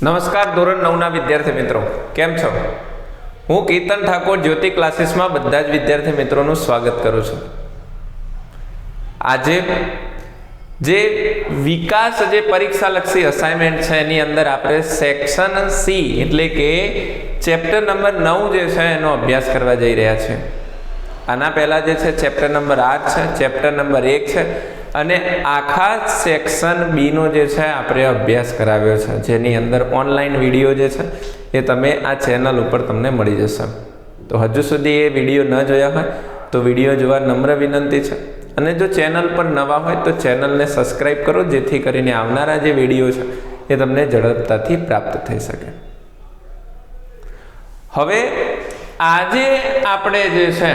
નમસ્કાર ધોરણ નવના વિદ્યાર્થી મિત્રો. કેમ છો? હું કીર્તન ઠાકોર જ્યોતિ ક્લાસીસમાં બધા જ વિદ્યાર્થી મિત્રોનું સ્વાગત કરું છું. આજે જે વિકાસ જે પરીક્ષાલક્ષી અસાઇનમેન્ટ છે એની અંદર આપણે સેક્શન સી એટલે કે ચેપ્ટર નંબર નવ જે છે એનો અભ્યાસ કરવા જઈ રહ્યા છે આના પહેલાં જે છે ચેપ્ટર નંબર આઠ છે ચેપ્ટર નંબર એક છે અને આખા સેક્શન બીનો જે છે, આપણે અભ્યાસ કરાવ્યો છે. જેની અંદર ઓનલાઈન વીડિયો જે છે, એ તમે આ ચેનલ ઉપર તમને મળી જશે. તો હજુ સુધી એ વીડિયો ન જોયા હોય, તો વીડિયો જોવા નમ્ર વિનંતી છે. અને જો ચેનલ પર નવા હોય, તો ચેનલને સબસ્ક્રાઈબ કરો, જેથી કરીને આવનારા જે વીડિયો છે, એ તમને ઝડપતાથી પ્રાપ્ત થઈ શકે. હવે આજે આપણે જે છે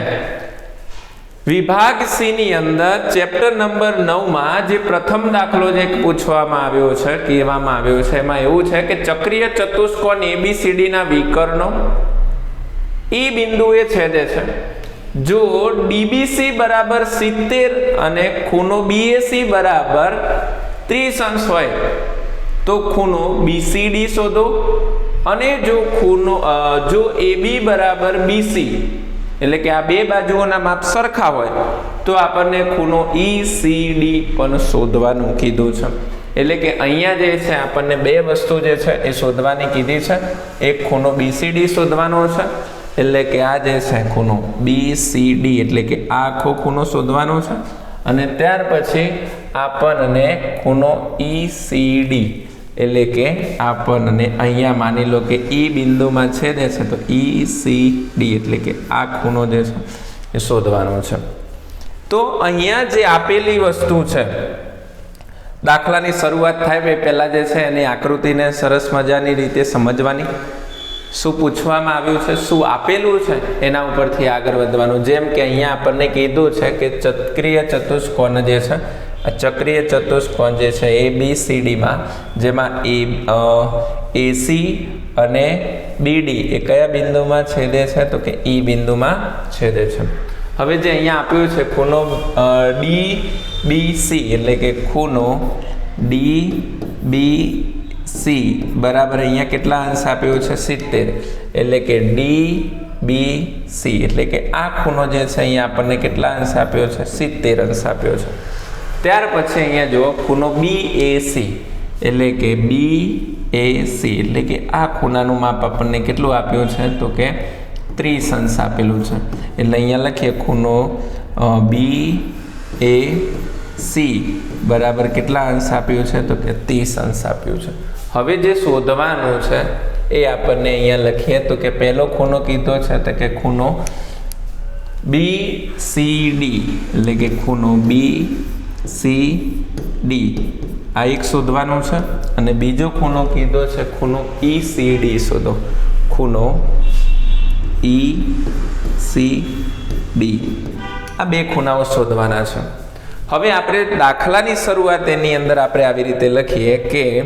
વિભાગ સી ની અંદર ચેપ્ટર નંબર નવમાં જે પ્રથમ દાખલો જે પૂછવામાં આવ્યો છે, કહેવામાં આવ્યો છે, એમાં એવું છે કે ચક્રીય ચતુષ્કોણ એબીસીડીના વિકર્ણો ઈ બિંદુએ છેદે છે. જો ડીબીસી બરાબર સિત્તેર અને ખૂણો બીએસી બરાબર ત્રીસ અંશ હોય, તો ખૂણો બીસીડી શોધો અને જો ખૂણો જો એબી બરાબર બીસી એટલે કે આ બે બાજુઓના માપ સરખા હોય, તો આપણને ખૂણો ઈ સી ડી પણ શોધવાનું કીધું છે. એટલે કે અહીંયા જે છે, આપણને બે વસ્તુ જે છે, એ શોધવાની કીધી છે. એક ખૂણો બીસીડી શોધવાનો છે. એટલે કે આ જે છે, ખૂણો બી સી ડી એટલે કે આ આખો ખૂણો શોધવાનો છે. અને ત્યાર પછી આપણને ખૂણો ઈ સી ડી એટલે કે આપણને અહીંયા માની લો કે ઈ બિંદુમાં છેદે છે, તો ઈ, સી, ડી એટલે કે આ ખૂણો જે છે એ શોધવાનો છે. તો અહીંયા જે આપેલી વસ્તુ છે, દાખલાની શરૂઆત થાય એ પહેલાં જે છે એની આકૃતિને સરસ મજાની રીતે સમજવાની. શું પૂછવામાં આવ્યું છે, શું આપેલું છે, એના ઉપરથી આગળ વધવાનું. જેમ કે અહીંયા આપણને કીધું છે કે ચક્રીય ચતુષ્કોણ જે છે ચક્રીય ચતુષ્કોણ જે છે એ બી સી ડીમાં જેમાં એ એસી અને બીડી એ કયા બિંદુમાં છેદે છે? તો કે ઈ બિંદુમાં છેદે છે. હવે જે અહીંયા આપ્યું છે ખૂણો ડી બી સી એટલે કે ખૂણો ડી બી સી બરાબર અહીંયા કેટલા અંશ આપ્યો છે? સિત્તેર. એટલે કે ડી બી સી એટલે કે આ ખૂણો જે છે અહીંયા આપણને કેટલા અંશ આપ્યો છે? સિત્તેર અંશ આપ્યો છે. ત્યાર પછી અહીંયા જુઓ ખૂણો બી એ સી એટલે કે બી એ સી એટલે કે આ ખૂણાનું માપ આપણને કેટલું આપ્યું છે? તો કે ત્રીસ અંશ આપેલું છે. એટલે અહીંયા લખીએ ખૂણો બી એ સી બરાબર કેટલા અંશ આપ્યું છે? તો કે ત્રીસ અંશ આપ્યું છે. હવે જે શોધવાનું છે, એ આપણને અહીંયા લખીએ. તો કે પહેલો ખૂણો કીધો છે, તો કે ખૂણો બી સી ડી એટલે કે ખૂણો બી સી, ડી. આ એક શોધવાનું છે અને બીજો ખૂણો કીધો છે ખૂણો ઈ સી ડી શોધો. ખૂણો ઈ સી ડી આ બે ખૂણાઓ શોધવાના છે. હવે આપણે દાખલાની શરૂઆત એની અંદર આપણે આવી રીતે લખીએ કે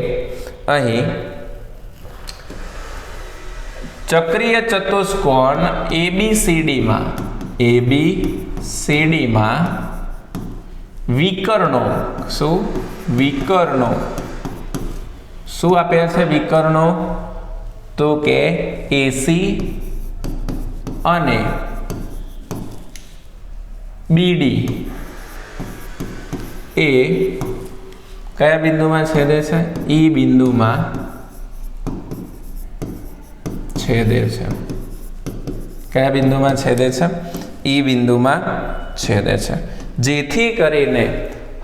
અહીં ચક્રીય ચતુષ્કોણ એબીસીડીમાં એબીસીડીમાં વિકર્ણો. શું? વિકર્ણો. શું આપ્યા છે વિકર્ણો? તો કે એસી અને બીડી એ કયા બિંદુમાં છેદે છે? ઈ બિંદુમાં છેદે છે. કયા બિંદુમાં છેદે છે? ઈ બિંદુમાં છેદે છે. જેથી કરીને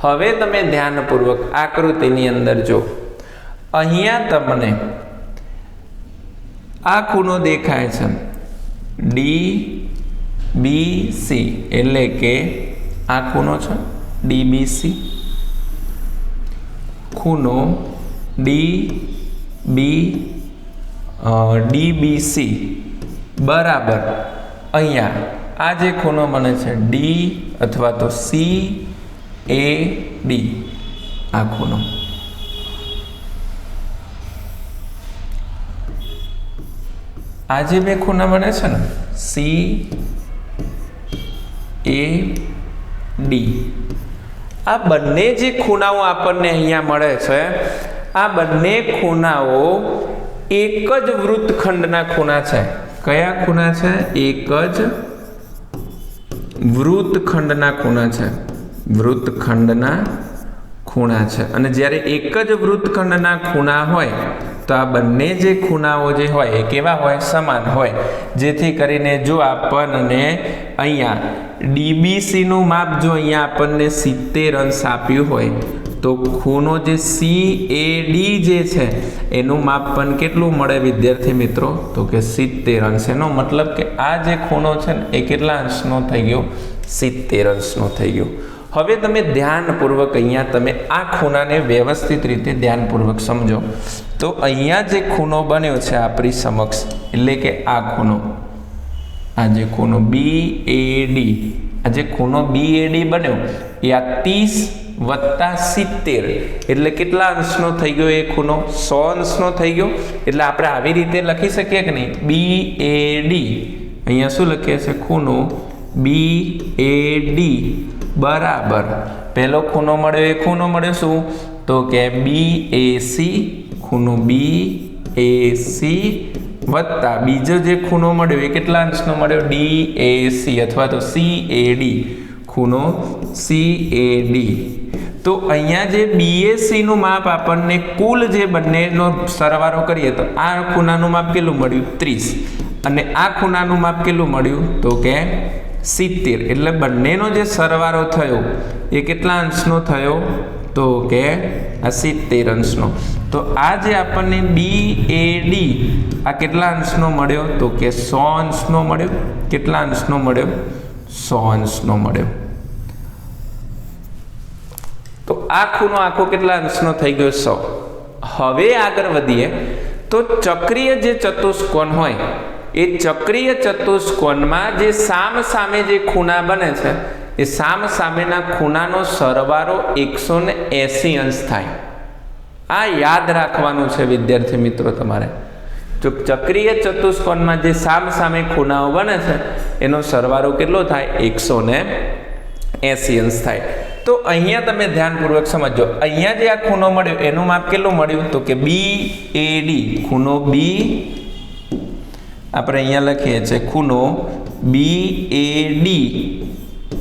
હવે તમે ધ્યાનપૂર્વક આકૃતિની અંદર જો, અહીંયા તમને આ ખૂણો દેખાય છે. ડી બી સી એટલે કે આ ખૂણો છે ડી બી સી ખૂણો D B D B C બરાબર અહીંયા આ જે ખૂણો બને છે ડી અથવા તો સી એ ડી આ ખૂણો. આ જે બે ખૂણા બને છે ને સી એ ડી આ બંને જે ખૂણાઓ આપણને અહીંયા મળે છે, આ બંને ખૂણાઓ એક જ વૃત્તખંડના ખૂણા છે. કયા ખૂણા છે? એક જ વૃત્તખંડના ખૂણા છે. વૃત્તખંડના ખૂણા છે. અને જ્યારે એક જ વૃત્તખંડના ખૂણા હોય, તો આ બંને જે ખૂણાઓ જે હોય, એ કેવા હોય? સમાન હોય. જેથી કરીને જો આપણને અહીંયા ડીબીસીનું માપ જો અહીંયા આપણને સિત્તેર અંશ આપ્યું હોય તો ખૂણો જે સી એ ડી જે છે, એનું માપન કેટલું મળે વિદ્યાર્થી મિત્રો? તો કે સિત્તેર અંશ. એનો મતલબ કે આ જે ખૂણો છે ને, એ કેટલા અંશનો થઈ ગયો? સિત્તેર અંશનો થઈ ગયો. હવે તમે ધ્યાનપૂર્વક અહીંયા તમે આ ખૂણાને વ્યવસ્થિત રીતે ધ્યાનપૂર્વક સમજો. તો અહીંયા જે ખૂણો બન્યો છે આપણી સમક્ષ, એટલે કે આ ખૂણો. આ જે ખૂણો બી એ ડી આ જે ખૂણો બી એ ડી બન્યો, એ આ ત્રીસ વત્તા સિત્તેર. એટલે કેટલા અંશનો થઈ ગયો એ ખૂણો? સો અંશનો થઈ ગયો. એટલે આપણે આવી રીતે લખી શકીએ કે નહીં? બી એ ડી અહીંયા શું લખીએ છીએ ખૂણો બી એ ડી બરાબર. પહેલો ખૂણો મળ્યો, એ ખૂણો મળ્યો શું? તો કે બી એ સી ખૂણો બી એ સી વત્તા બીજો જે ખૂણો મળ્યો, એ કેટલા અંશનો મળ્યો? ડી એ સી અથવા તો સી એ ડી ખૂણો સી એ ડી તો અહીંયા જે બીએસસીનું માપ આપણને કુલ જે બંનેનો સરવાળો કરીએ તો આ ખૂણાનું માપ કેટલું મળ્યું? ત્રીસ. અને આ ખૂણાનું માપ કેટલું મળ્યું? તો કે સિત્તેર. એટલે બંનેનો જે સરવાળો થયો, એ કેટલા અંશનો થયો? તો કે આ સિત્તેર અંશનો. તો આ જે આપણને બી એ ડી આ કેટલા અંશનો મળ્યો? તો કે સો અંશનો મળ્યો. કેટલા અંશનો મળ્યો? સો અંશનો મળ્યો. તો આ ખૂણો આખો કેટલા અંશનો થઈ ગયો? સો. હવે આગળ વધીએ તો ચક્રીય જે ચતુષ્કોણ હોય, એ ચક્રીય ચતુષ્કોણમાં જે સામ સામે જે ખૂણા બને છે, એ સામ સામેના ખૂણાનો સરવારો એકસો ને એસી અંશ થાય. આ યાદ રાખવાનું છે વિદ્યાર્થી મિત્રો તમારે. જો ચક્રીય ચતુષ્કોણમાં જે સામ સામે ખૂણાઓ બને છે, એનો સરવારો કેટલો થાય? એકસો ને એસી અંશ થાય. તો અહીંયા તમે ધ્યાનપૂર્વક સમજો અહીંયા જે આ ખૂણો મળ્યો, એનું માપ કેટલું મળ્યું? તો કે બી એ ડી ખૂણો બી આપણે અહીંયા લખીએ છીએ ખૂણો બી એ ડી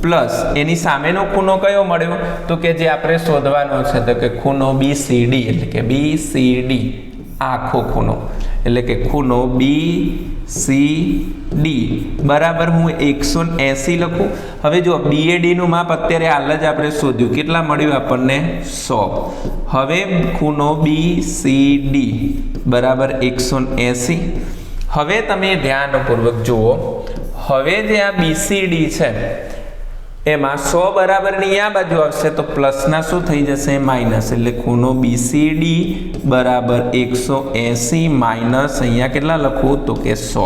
પ્લસ એની સામેનો ખૂણો કયો મળ્યો? તો કે જે આપણે શોધવાનો છે, તો કે ખૂણો બી સી ડી એટલે કે બી સી ડી આખો ખૂણો. એટલે કે ખૂણો બી સી ડી બરાબર હું એકસો એંસી લખું. હવે જો બીએડીનું માપ અત્યારે હાલ જ આપણે શોધ્યું. કેટલા મળ્યું આપણને? સો. હવે ખૂણો બી સી ડી બરાબર એકસો એંસી. હવે તમે ધ્યાનપૂર્વક જુઓ. હવે જે આ બીસીડી છે એમાં સો બરાબરની આ બાજુ આવશે તો પ્લસના શું થઈ જશે? માઇનસ. એટલે ખૂણો બીસીડી બરાબર એકસો એંસી માઇનસ. અહીંયા કેટલા લખવું? તો કે સો.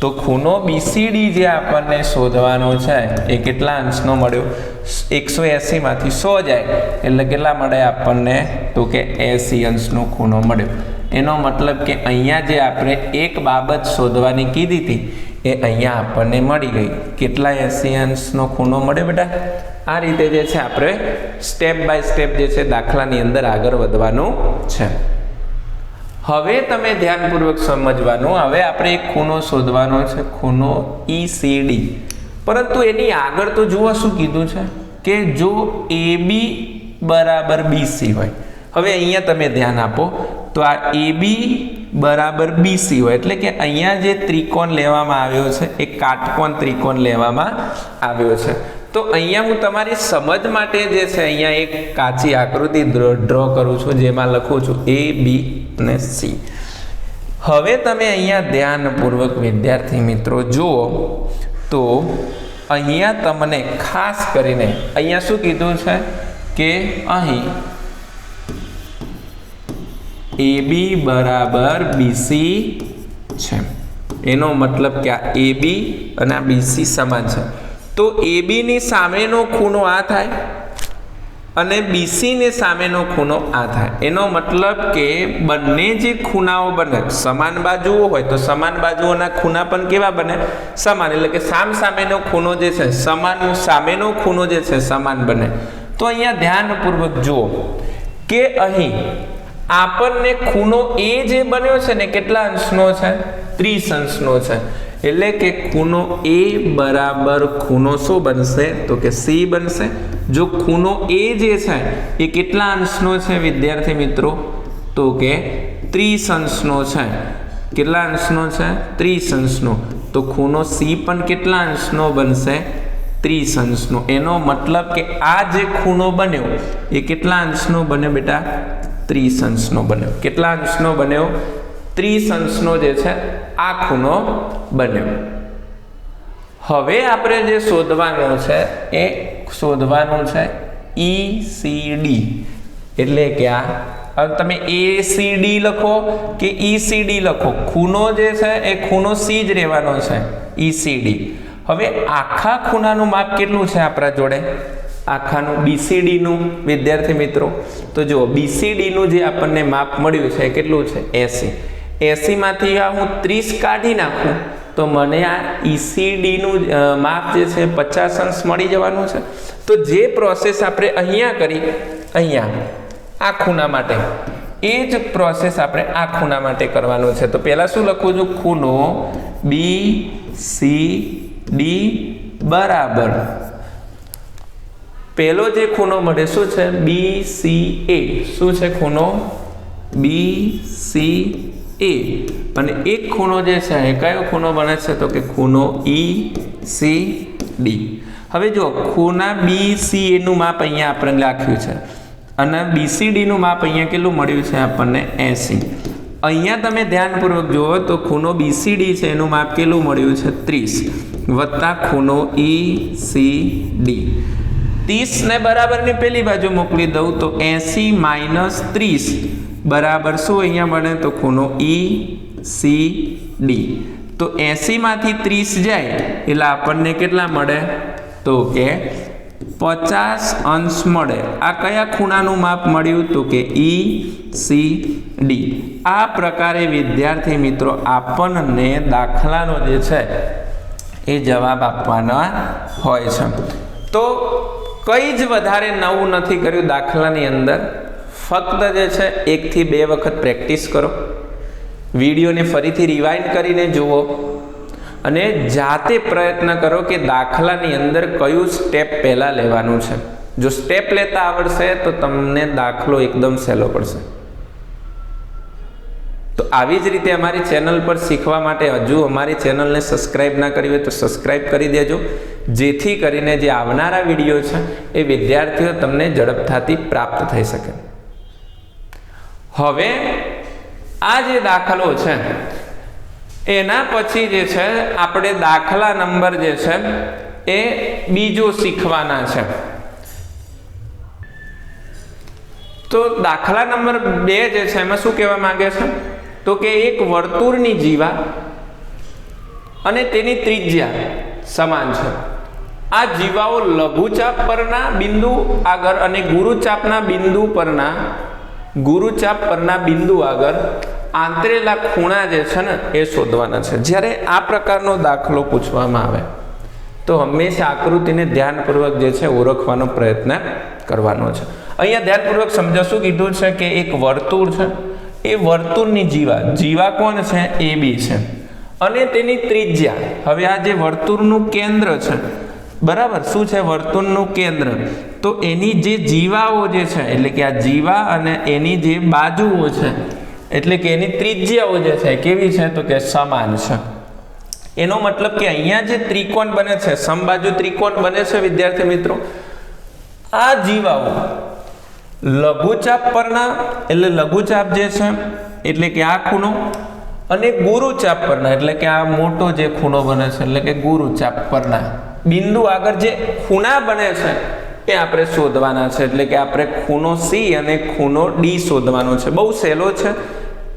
તો ખૂણો બીસીડી જે આપણને શોધવાનો છે, એ કેટલા અંશનો મળ્યો? એકસો એંસીમાંથી સો જાય. એટલે કેટલા મળે આપણને? તો કે એંસી અંશનો ખૂણો મળ્યો. એનો મતલબ કે અહીંયા જે આપણે એક બાબત શોધવાની કીધી હતી એ અહીંયા આપણને મળી ગઈ. કેટલા એસી અંશનો ખૂણો મળે બેટા? આ રીતે જે છે આપણે સ્ટેપ બાય સ્ટેપ જે છે દાખલાની અંદર આગળ વધવાનું છે. હવે તમે ધ્યાનપૂર્વક સમજવાનું, હવે આપણે એક ખૂણો શોધવાનો છે, ખૂણો ઈસીડી પરંતુ એની આગળ તો જુઓ શું કીધું છે કે જો એ બી બરાબર બીસી હોય. હવે અહીંયા તમે ધ્યાન આપો તો આ એ બી બરાબર બીસી હોય. એટલે કે અહીંયા જે ત્રિકોણ લેવામાં આવ્યો છે, એ કાટકોણ ત્રિકોણ લેવામાં આવ્યો છે. તો અહીંયા હું તમારી સમજ માટે જે છે, અહીંયા એક કાચી આકૃતિ ડ્રો કરું છું, જેમાં લખું છું એ, બી અને સી. હવે તમે અહીંયા ધ્યાનપૂર્વક વિદ્યાર્થી મિત્રો જુઓ, તો અહીંયા તમને ખાસ કરીને અહીંયા શું કીધું છે કે અહીં એ બી બરાબર બીસી છે. એનો મતલબ કે આ એ બી અને આ બીસી સમાન છે. તો એ બીની સામેનો ખૂણો આ થાય અને બીસીની સામેનો ખૂણો આ થાય. એનો મતલબ કે બંને જે ખૂણાઓ બને, સમાન બાજુઓ હોય તો સમાન બાજુઓના ખૂણા પણ કેવા બને? સમાન. એટલે કે સામ સામેનો ખૂણો જે છે, સમાન સામેનો ખૂણો જે છે, સમાન બને. તો અહીંયા ધ્યાનપૂર્વક જુઓ કે અહીં આપણને ખૂણો એ જે બન્યો છે ને કેટલા અંશનો છે? ત્રીસ અંશનો છે. એટલે કે ખૂણો એ બરાબર ખૂણો શું બનશે? તો કે સી બનશે. જો ખૂણો એ જે છે, એ કેટલા અંશનો છે વિદ્યાર્થી મિત્રો? તો કે ત્રીસ અંશનો છે. કેટલા અંશનો છે? ત્રીસ અંશનો. તો ખૂણો સી પણ કેટલા અંશનો બનશે? ત્રીસ અંશનો. એનો મતલબ કે આ જે ખૂણો બન્યો, એ કેટલા અંશનો બન્યો બેટા? ત્રીસ અંશનો બન્યો કેટલા અંશનો બન્યો? ત્રીસ અંશનો જે છે, આ ખૂણો બન્યો. હવે આપણે જે શોધવાનું છે, એ શોધવાનું છે ઈ સી ડી એટલે કે આ તમે એ સી ડી લખો કે ઈ સી ડી લખો. ખૂણો જે છે, એ ખૂણો સી જ રહેવાનો છે ઈ સી ડી હવે આખા ખૂણાનું માપ કેટલું છે આપણા જોડે? આખાનું બીસીડીનું વિદ્યાર્થી મિત્રો, તો જુઓ બીસીડીનું જે આપણને માપ મળ્યું છે કેટલું છે? એસી. એસીમાંથી આ હું ત્રીસ કાઢી નાખું, તો મને આ ઈસીડીનું માપ જે છે પચાસ અંશ મળી જવાનું છે. તો જે પ્રોસેસ આપણે અહીંયા કરી, અહીંયા, આ ખૂણા માટે, એ જ પ્રોસેસ આપણે આ ખૂણા માટે કરવાનું છે. તો પહેલાં શું લખું છું? ખૂણો બી સી ડી બરાબર. પહેલો જે ખૂણો મળે શું છે? બી સી એ શું છે ખૂણો? બી સી એ અને એક ખૂણો જે છે, એ કયો ખૂણો બને છે? તો કે ખૂણો ઈ સી ડી હવે જો ખૂણા બી સી એનું માપ અહીંયા આપણે લખ્યું છે. અને બીસીડીનું માપ અહીંયા કેટલું મળ્યું છે? આપણને એસી. અહીંયા તમે ધ્યાનપૂર્વક જુઓ તો ખૂણો બીસીડી છે, એનું માપ કેટલું મળ્યું છે? ત્રીસ. વત્તા ખૂણો ઈ સી ડી ત્રીસને બરાબરની પેલી બાજુ મોકલી દઉં તો એસી માઇનસ ત્રીસ. બરાબર શું અહીંયા બને તો ખૂણો ઈ, સી, ડી. તો એસીમાંથી ત્રીસ જાય એટલે આપણને કેટલા મળે? તો કે પચાસ અંશ મળે. આ કયા ખૂણાનું માપ મળ્યું? તો કે ઈ, સી, ડી. આ પ્રકારે વિદ્યાર્થી મિત્રો આપણને દાખલાનો જે છે એ જવાબ આપવાના હોય છે. તો કંઈ જ વધારે નવું નથી કર્યું દાખલાની અંદર. ફક્ત જે છે, એકથી બે વખત પ્રેક્ટિસ કરો. વિડીયોને ફરીથી રિવાઇન્ડ કરીને જુઓ. અને જાતે પ્રયત્ન કરો કે દાખલાની અંદર કયું સ્ટેપ પહેલાં લેવાનું છે. જો સ્ટેપ લેતા આવડશે, તો તમને દાખલો એકદમ સહેલો પડશે. તો આવી જ રીતે અમારી ચેનલ પર શીખવા માટે હજુ અમારી ચેનલને સબસ્ક્રાઇબ ના કરી હોય તો સબસ્ક્રાઇબ કરી દેજો. જેથી કરીને જે આવનારા વીડિયો છે એ વિદ્યાર્થીઓ તમને ઝડપથાથી પ્રાપ્ત થઈ શકે. હવે આ જે દાખલો છે, એના પછી જે છે આપણે દાખલા નંબર જે છે એ બીજો શીખવાના છે. તો દાખલા નંબર બે જે છે એમાં શું કહેવા માંગે છે? તો કે એક વર્તુળની જીવા અને તેની ત્રિજ્યા સમાન છે. આ જીવાઓ લઘુચાપ પરના બિંદુ આગળ અને ગુરુચાપના બિંદુ પરના, ગુરુચાપ પરના બિંદુ આગળ આંતરેલા ખૂણા જે છે ને, એ શોધવાના છે. જ્યારે આ પ્રકારનો દાખલો પૂછવામાં આવે, તો હંમેશા આકૃતિને ધ્યાનપૂર્વક જે છે, ઓળખવાનો પ્રયત્ન કરવાનો છે. અહીંયા ધ્યાનપૂર્વક સમજો શું કીધું છે કે એક વર્તુળ છે. એ વર્તુળની જીવા. જીવા કોણ છે? એ બી છે. અને તેની ત્રિજ્યા. હવે આ જે વર્તુળનું કેન્દ્ર છે, બરાબર? શું છે વર્તુળનું કેન્દ્ર? તો એની જે જીવાઓ જે છે, એટલે કે આ જીવા અને એની જે બાજુઓ છે, એટલે કે એની ત્રિજ્યાઓ જે છે કેવી છે? તો કે સમાન છે. એનો મતલબ કે અહીંયા જે ત્રિકોણ બને છે, સમબાજુ ત્રિકોણ બને છે, વિદ્યાર્થી મિત્રો, આ જીવાઓ લઘુચાપ પરના, એટલે લઘુચાપ જે છે, એટલે કે આ ખૂણો અને ગુરુચાપ પરના, એટલે કે આ મોટો જે ખૂણો બને છે, એટલે કે ગુરુચાપ પરના. બિંદુ આગળ જે ખૂણા બને છે, એ આપણે શોધવાના છે, એટલે કે આપણે ખૂણો સી અને ખૂણો ડી શોધવાનો છે. બહુ સહેલો છે.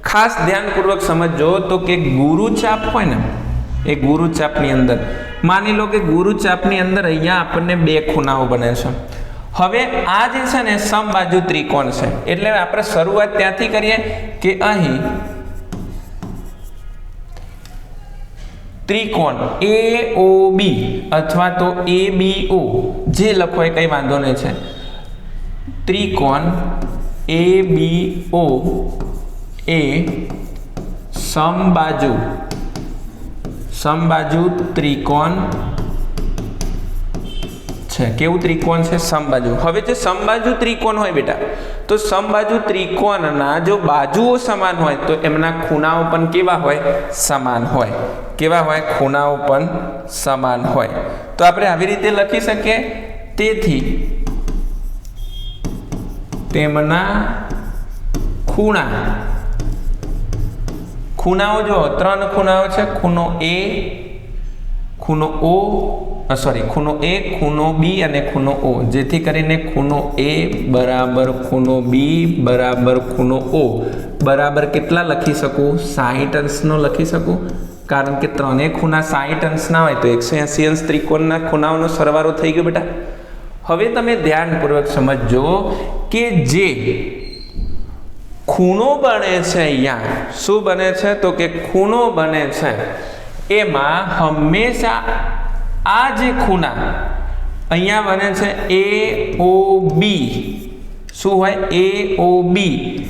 ખાસ ધ્યાનપૂર્વક સમજજો તો કે ગુરુચાપ હોય ને, એ ગુરુચાપની અંદર. માની લો કે ગુરુચાપની અંદર અહીંયા આપણને બે ખૂણાઓ બને છે. હવે આ જે છે ને સમબાજુ ત્રિકોણ છે, એટલે આપણે શરૂઆત ત્યાંથી કરીએ કે અહીં ત્રિકોણ એ ઓ બી અથવા તો એ બી ઓ જે લખો એ કંઈ વાંધો નહીં છે. ત્રિકોણ એ બી ઓ એ સમબાજુ સમબાજુ ત્રિકોણ છે? કેવું ત્રિકોણ છે? સમબાજુ. હવે જે સમબાજુ ત્રિકોણ હોય બેટા, તો સમબાજુ ત્રિકોણના જો બાજુઓ સમાન હોય, તો એમના ખૂણાઓ પણ કેવા હોય? સમાન હોય. કેવા હોય? ખૂણાઓ પણ સમાન હોય. તો આપણે આવી રીતે લખી શકીએ. તેથી તેમના ખૂણા. ખૂણાઓ જો ત્રણ ખૂણાઓ છે. ખૂણો એ, ખૂણો ઓ સોરી ખૂણો એ ખૂણો બી અને ખૂણો ઓ જેથી કરીને ખૂણો એ બરાબર ખૂણો બી બરાબર ખૂણો ઓ બરાબર કેટલા લખી શકું? સાહીઠ અંશનો લખી શકું? કારણ કે ત્રણેય ખૂણા સાહીઠ અંશના હોય તો એકસો એંસી અંશ ત્રિકોણના ખૂણાઓનો સરવારો થઈ ગયો બેટા. હવે તમે ધ્યાનપૂર્વક સમજજો કે જે ખૂણો બને છે અહીંયા, શું બને છે? તો કે ખૂણો બને છે, એમાં હંમેશા આ જે ખૂણા અહીંયા બને છે એ ઓ બી શું હોય? એ ઓ બી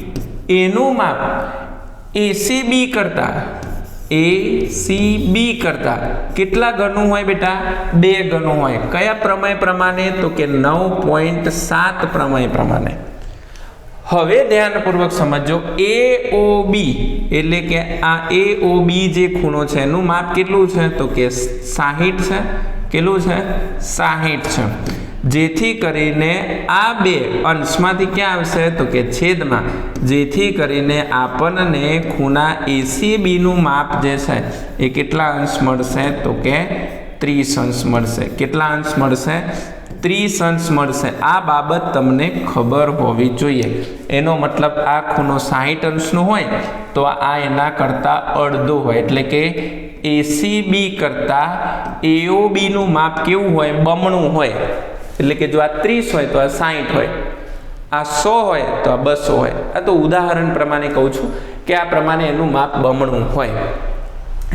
એનું માપ એસી બી કરતા એ સી બી કરતા કેટલા ગણું હોય બેટા? બે ગણું હોય. કયા પ્રમેય પ્રમાણે? તો કે નવ પોઈન્ટ સાત પ્રમેય પ્રમાણે. હવે ધ્યાનપૂર્વક સમજો એ ઓ બી એટલે કે આ એ ઓ બી જે ખૂણો છે, એનું માપ કેટલું છે? તો કે સાહીઠ છે. કેટલું છે? સાહીઠ છે. જેથી કરીને આ બે અંશમાંથી ક્યાં આવશે? તો કે છેદમાં. જેથી કરીને આપણને ખૂણા એસી બીનું માપ જે છે, એ કેટલા અંશ મળશે? તો કે ત્રીસ અંશ મળશે. કેટલા અંશ મળશે? ત્રીસ અંશ મળશે. આ બાબત તમને ખબર હોવી જોઈએ. એનો મતલબ આ ખૂણો સાહીઠ અંશનો હોય તો આ એના કરતાં અડધો હોય. એટલે કે એસી બી કરતાં એઓ બીનું માપ કેવું હોય? બમણું હોય. એટલે કે જો આ ત્રીસ હોય તો આ સાહીઠ હોય. આ સો હોય તો આ બસો હોય. આ તો ઉદાહરણ પ્રમાણે કહું છું કે આ પ્રમાણે એનું માપ બમણું હોય.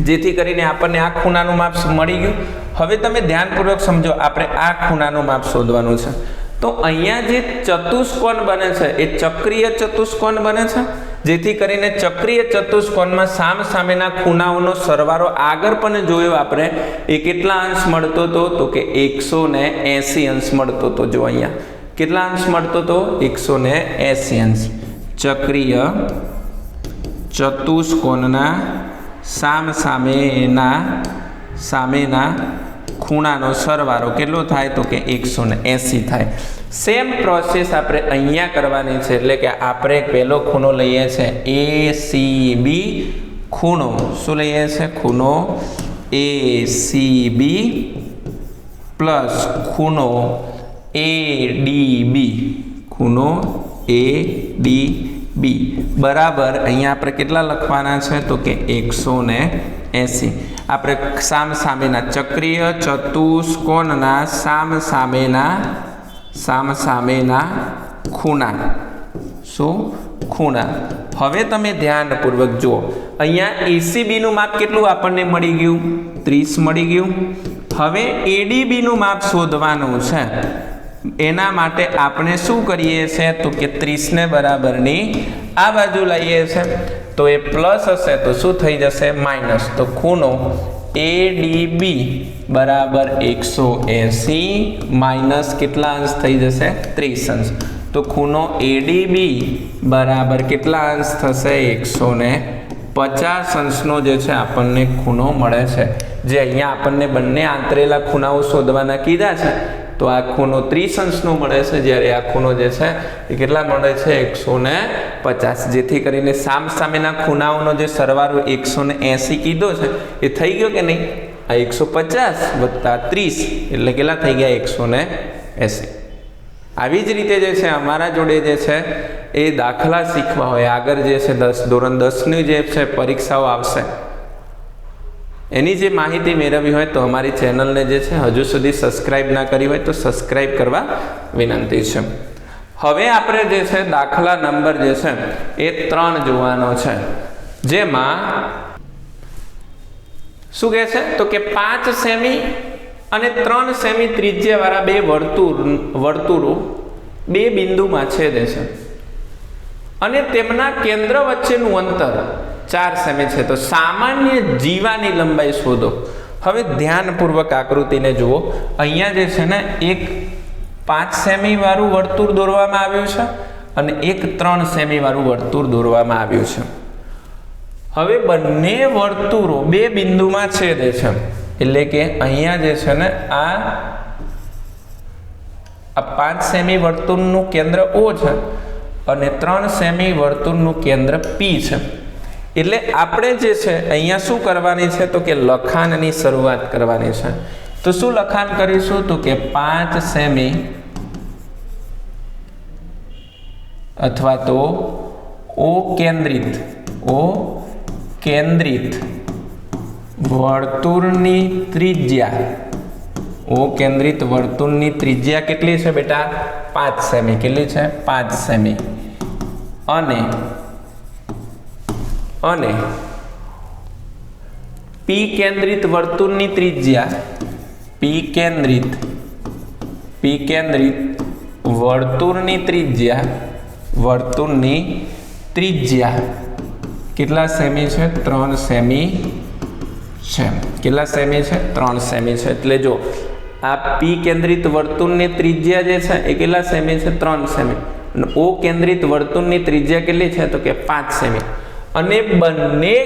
જેથી કરીને આપણને આ ખૂણાનું માપ મળી ગયું. હવે તમે ધ્યાનપૂર્વક સમજો, આપણે આ ખૂણાનું માપ શોધવાનું છે. તો અહીંયા જે ચતુષ્કોણ બને છે, એ ચક્રીય ચતુષ્કોણ બને છે? જેથી કરીને ચક્રીય ચતુષ્કોણમાં સામ સામેના ખૂણાઓનો સરવાળો આગળ પણ જોયો આપણે, એ કેટલા અંશ મળતો હતો તો કે એકસો ને એંસી અંશ મળતો હતો જો અહીંયા. કેટલા અંશ મળતો હતો એકસો ને એંસી અંશ. ચક્રીય ચતુષ્કોણના સામ સામેના સામેના ખૂણાનો સરવાળો કેટલો થાય તો કે એકસો એંસી થાય. સેમ પ્રોસેસ આપણે અહીંયા કરવાની છે, એટલે કે આપણે પહેલો ખૂણો લઈએ છીએ એ સી બી ખૂણો. શું લઈએ છીએ ખૂણો એ સી બી પ્લસ ખૂણો એ ડી બી ખૂણો એ ડી બી બરાબર, અહીંયા આપણે કેટલા લખવાના છે? તો કે એકસો ને એંસી. આપણે સામ સામેના ચક્રીય ચતુષ્કોણના સામ સામેના સામ સામેના ખૂણા. શું? ખૂણા. હવે તમે ધ્યાનપૂર્વક જુઓ. અહીંયા એસીબીનું માપ કેટલું આપણને મળી ગયું? ત્રીસ મળી ગયું. હવે એડીબીનું માપ શોધવાનું છે. એના માટે આપણે શું કરીએ છીએ તો કે ત્રીસને બરાબરની આ બાજુ લઈએ છીએ તો એ પ્લસ હશે તો શું થઈ જશે? માઇનસ. તો ખૂણો એ ડી બી બરાબર એકસો એંસી માઇનસ કેટલા અંશ થઈ જશે? ત્રીસ અંશ. તો ખૂણો એડીબી બરાબર કેટલા અંશ થશે? એકસો ને પચાસ અંશનો જે છે આપણને ખૂણો મળે છે. જે અહીંયા આપણને બંને આંતરેલા ખૂણાઓ શોધવાના કીધા છે. તો આ ખૂણો ત્રીસ અંશનો મળે છે, જ્યારે આ ખૂણો જે છે એ કેટલા મળે છે? એકસો ને પચાસ. જેથી કરીને સામ સામેના ખૂણાઓનો જે સરવાળો એકસો ને એંસી કીધો છે, એ થઈ ગયો કે નહીં? આ એકસો પચાસ વત્તા ત્રીસ, એટલે કેટલા થઈ ગયા? એકસો ને એંસી. આવી જ રીતે જે છે અમારા જોડે જે છે એ દાખલા શીખવા હોય. આગળ જે છે દસ, ધોરણ દસની જે છે પરીક્ષાઓ આવશે. એની જે માહિતી મેળવવી હોય તો અમારી ચેનલને જે છે, હજુ સુધી સબસ્ક્રાઈબ ના કરી હોય તો સબસ્ક્રાઈબ કરવા વિનંતી છે. હવે આપણે જે છે, દાખલા નંબર જે છે, એ ત્રણ જોવાનો છે. જેમાં શું કહે છે? તો કે પાંચ સેમી અને ત્રણ સેમી ત્રિજ્યાવાળા બે વર્તુળ, વર્તુળો બે બિંદુમાં છેદે છે. અને તેમના કેન્દ્ર વચ્ચેનું અંતર ચાર સેમી છે. તો સામાન્ય જીવાની લંબાઈ શોધો. હવે ધ્યાનપૂર્વક આકૃતિને જુઓ. અહીંયા જે છે ને, એક પાંચ સેમી વાળું વર્તુળ દોરવામાં આવ્યું છે અને એક ત્રણ સેમી વાળું વર્તુળ દોરવામાં આવ્યું છે. હવે બંને વર્તુળો બે બિંદુમાં છેદે છે. એટલે કે અહીંયા જે છે ને, આ આ પાંચ સેમી વર્તુળનું કેન્દ્ર ઓ છે અને ત્રણ સેમી વર્તુળનું કેન્દ્ર પી છે. એટલે આપણે જે છે, અહીંયા શું કરવાની છે તો કે લખાણની શરૂઆત કરવાની છે. તો શું લખાણ કરીશું? તો કે પાંચ સેમી અથવા તો ઓ કેન્દ્રિત ઓ કેન્દ્રિત વર્તુળની ત્રિજ્યા. ઓ કેન્દ્રિત વર્તુળની ત્રિજ્યા કેટલી છે બેટા? પાંચ સેમી. કેટલી છે? પાંચ સેમી. અને અને પી કેન્દ્રિત વર્તુળની ત્રિજ્યા પી કેન્દ્રિત પી કેન્દ્રિત વર્તુળની ત્રિજ્યા વર્તુળની ત્રિજ્યા. કેટલા સેમી છે? ત્રણ સેમી છે. કેટલા સેમી છે? ત્રણ સેમી છે. એટલે જો આ પી કેન્દ્રિત વર્તુળની ત્રિજ્યા જે છે એ કેટલા સેમી છે? ત્રણ સેમી. અને ઓ કેન્દ્રિત વર્તુળની ત્રિજ્યા કેટલી છે? તો કે પાંચ સેમી. અને બંને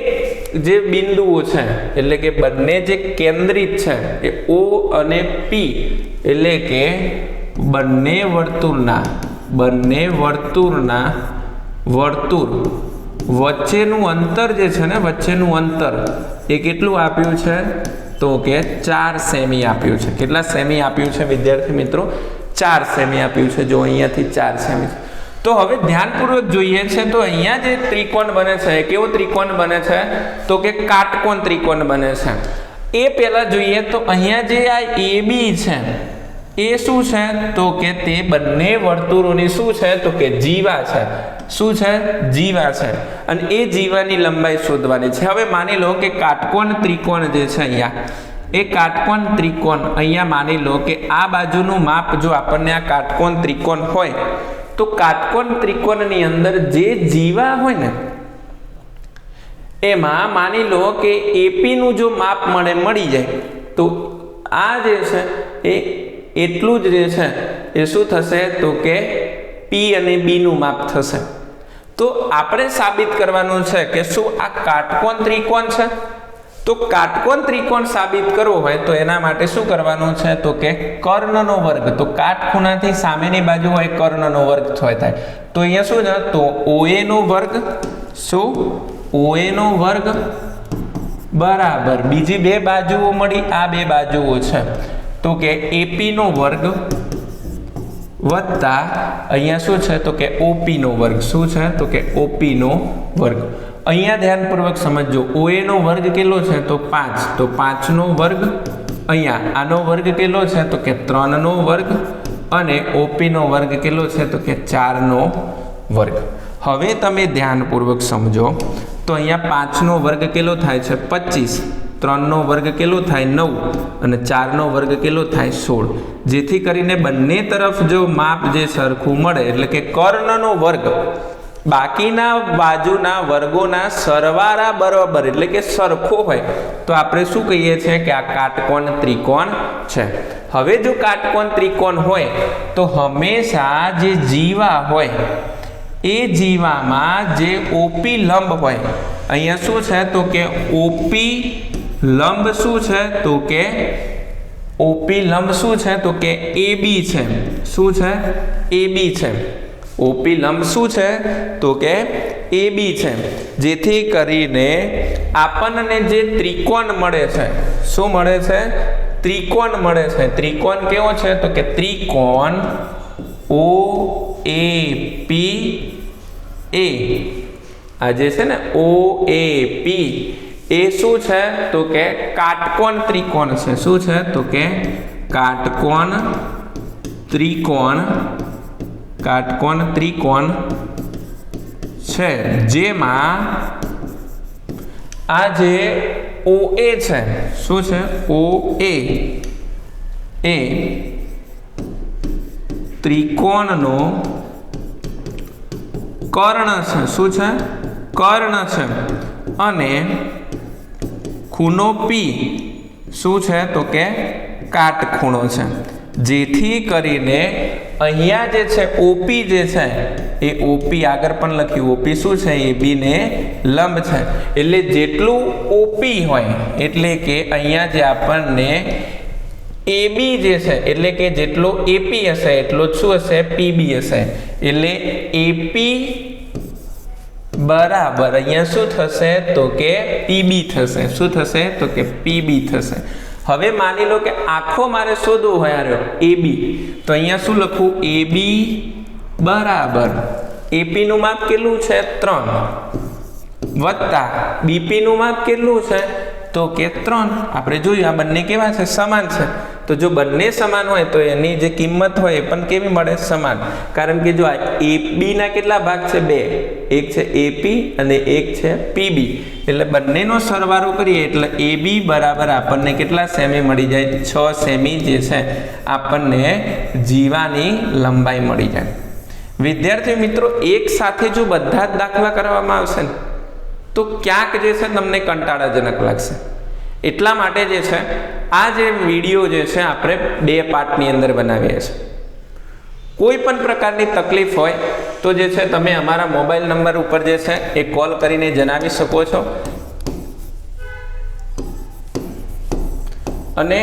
જે બિંદુઓ છે, એટલે કે બંને જે કેન્દ્રિત છે, એ ઓ અને પી એટલે કે બંને વર્તુળના બંને વર્તુળના વર્તુળ વચ્ચેનું અંતર જે છે ને, વચ્ચેનું અંતર, એ કેટલું આપ્યું છે? તો કે ચાર સેમી આપ્યું છે. કેટલા સેમી આપ્યું છે, વિદ્યાર્થી મિત્રો? ચાર સેમી આપ્યું છે. જો અહીંયાથી ચાર સેમી તો હવે ધ્યાનપૂર્વક જોઈએ છે તો અહીંયા જે ત્રિકોણ બને છે, કેવો ત્રિકોણ બને છે? તો કે કાટકોણ ત્રિકોણ બને છે. એ પહેલા જોઈએ તો અહીંયા જે આ એ બી છે, એ શું છે? તો કે તે બંને વર્તુળોની શું છે? તો કે જીવા છે. શું છે? જીવા છે. અને એ જીવાની લંબાઈ શોધવાની છે. હવે માની લો કે કાટકોણ ત્રિકોણ જે છે અહીંયા, એ કાટકોણ ત્રિકોણ અહીંયા માની લો કે આ બાજુનું માપ જો આપણને આ કાટકોણ ત્રિકોણ હોય તો કાટકોણ ત્રિકોણની અંદર જે જીવા હોય ને, એમાં માની લો કે એપીનું જો માપ મળે, મળી જાય, તો આ જે છે એ એટલું જ જે છે એ શું થશે? તો કે પી અને બીનું માપ થશે. તો આપણે સાબિત કરવાનું છે કે શું આ કાટકોણ ત્રિકોણ છે? તો કાટકોણ ત્રિકોણ સાબિત કરવો હોય તો એના માટે શું કરવાનું છે? તો કે કર્ણનો વર્ગ. તો કાટખૂણાથી સામેની બાજુ હોય કર્ણનો વર્ગ થાય થાય. તો અહીંયા શું છે? તો ઓએ નો વર્ગ. શું? ઓએ નો વર્ગ. બરાબર. બીજી બે બાજુઓ મળી. આ બે બાજુઓ છે. તો કે એપી નો વર્ગ વત્તા અહીંયા શું છે? તો કે ઓપી નો વર્ગ. શું છે? તો કે ઓપી નો વર્ગ. અહીંયા ધ્યાનપૂર્વક સમજજો. ઓએનો વર્ગ કેટલો છે? તો પાંચ. તો પાંચનો વર્ગ અહીંયા. આનો વર્ગ કેટલો છે? તો કે ત્રણનો વર્ગ. અને ઓપીનો વર્ગ કેટલો છે? તો કે ચારનો વર્ગ. હવે તમે ધ્યાનપૂર્વક સમજો. તો અહીંયા પાંચનો વર્ગ કેટલો થાય છે? પચીસ. ત્રણનો વર્ગ કેટલો થાય? નવ. અને ચારનો વર્ગ કેટલો થાય? સોળ. જેથી કરીને બંને તરફ જો માપ જે સરખું મળે, એટલે કે કર્ણનો વર્ગ બાકીના બાજુના વર્ગોના સરવાળા બરાબર એટલે કે સરખો હોય. તો આપણે શું કહીએ છીએ કે આ કાટકોણ ત્રિકોણ છે. હવે જો કાટકોણ ત્રિકોણ હોય, તો હંમેશા જે જીવા હોય, એ જીવામાં જે ઓપી લંબ હોય, અહીંયા શું છે? તો કે ઓપી લંબ શું છે? તો કે ઓપી લંબ શું છે? તો કે એ બી છે. શું છે? એ બી છે. ઓપી લંબ શું છે? તો કે એ બી છે. જેથી કરીને આપણને જે ત્રિકોણ મળે છે, શું મળે છે? ત્રિકોણ મળે છે. ત્રિકોણ કેવો છે? તો કે ત્રિકોણ ઓ, એ, પી, એ. આ જે છે ને, ઓ, એ, પી, એ શું છે? તો કે કાટકોણ ત્રિકોણ છે. શું છે? તો કે કાટકોણ ત્રિકોણ કાટકોણ ત્રિકોણ છે, જેમાં આ જે ઓ એ છે, શું છે? ઓ એ એ ત્રિકોણનો કર્ણ છે, શું છે? કર્ણ છે. અને ખૂણો પી શું છે? તો કે કાટખૂણો છે. જેથી કરીને અહીંયા જે છે ઓપી જે છે, એ ઓપી આગળ પણ લખ્યું. ઓપી શું છે? એ બીને લંબ છે. એટલે જેટલું ઓપી હોય, એટલે કે અહીંયા જે આપણને એબી જે છે, એટલે કે જેટલો એપી હશે, એટલો જ શું હશે? પીબી હશે. એટલે એપી બરાબર. અહીંયા શું થશે? તો કે પીબી થશે. શું થશે? તો કે પીબી થશે. હવે માની લો કે આખો મારે શોધવું હોય આર્યો એબી તો અહીંયા શું લખું એબી બરાબર. એપીનું માપ કેટલું છે? ત્રણ. વત્તા બીપીનું માપ કેટલું છે? તો કે ત્રણ. આપણે જોયું, આ બંને કેવા છે? સમાન છે. તો જો બંને સમાન હોય તો એની જે કિંમત હોય એ પણ કેવી મળે? સમાન. કારણ કે જો આ એબીના કેટલા ભાગ છે? બે. એક છે એપી અને એક છે પીબી એટલે બંનેનો સરવાળો કરીએ એટલે એબી બરાબર આપણને કેટલા સેમી મળી જાય? છ સેમી જે છે, આપણને જીવાની લંબાઈ મળી જાય. વિદ્યાર્થી મિત્રો, એક સાથે જો બધા જ દાખલા કરવામાં આવશે ને, તો ક્યાંક જે છે, તમને કંટાળાજનક લાગશે. એટલા માટે જે છે, આ જે વીડિયો જે છે આપણે બે પાર્ટની અંદર બનાવીએ છીએ. કોઈ પણ પ્રકારની તકલીફ હોય તો જે છે, તમે અમારા મોબાઈલ નંબર ઉપર જે છે, એ કોલ કરીને જણાવી શકો છો. અને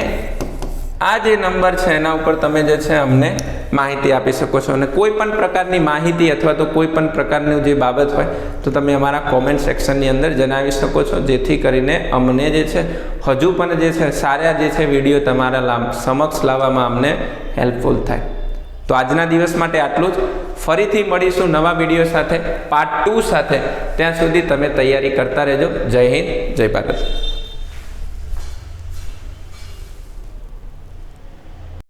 આ જે નંબર છે, એના ઉપર તમે જે છે, અમને માહિતી આપી શકો છો. અને કોઈ પણ પ્રકારની માહિતી અથવા તો કોઈ પણ પ્રકારનું જે બાબત હોય, તો તમે અમારા કોમેન્ટ સેક્શનની અંદર જણાવી શકો છો. જેથી કરીને અમને જે છે, હજુ પણ જે છે, સારા જે છે, વીડિયો તમારા સમક્ષ લાવવામાં અમને હેલ્પફુલ થાય. તો આજના દિવસ માટે આટલું જ. ફરીથી મળીશું નવા વીડિયો સાથે પાર્ટ ટુ સાથે. ત્યાં સુધી તમે તૈયારી કરતા રહેજો. જય હિન્દ, જય ભારત.